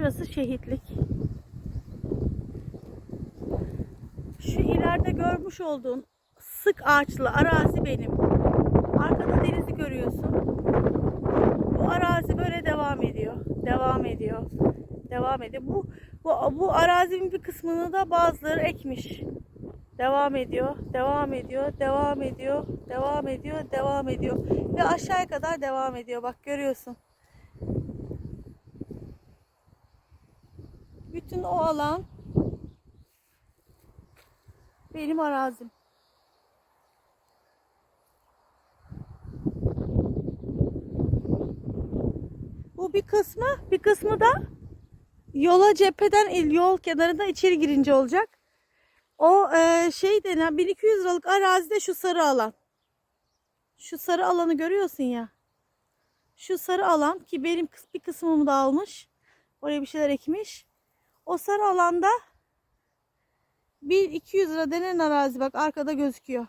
Şurası şehitlik. Şu ileride görmüş olduğun sık ağaçlı arazi benim. Arkada denizi görüyorsun. Bu arazi böyle devam ediyor. Devam ediyor. Devam ediyor. Bu bu, bu arazinin bir kısmını da bazıları ekmiş. Devam ediyor, devam ediyor, devam ediyor, devam ediyor, devam ediyor. Ve aşağıya kadar devam ediyor. Bak görüyorsun. Bütün o alan benim arazim. Bu bir kısmı, bir kısmı da yola cepheden il yol kenarından içeri girince olacak. O e, şey denen 1200 liralık arazide şu sarı alan. Şu sarı alanı görüyorsun ya. Şu sarı alan ki benim bir kısmımı da almış. Oraya bir şeyler ekmiş. O sarı alanda 1200 lira denen arazi bak arkada gözüküyor.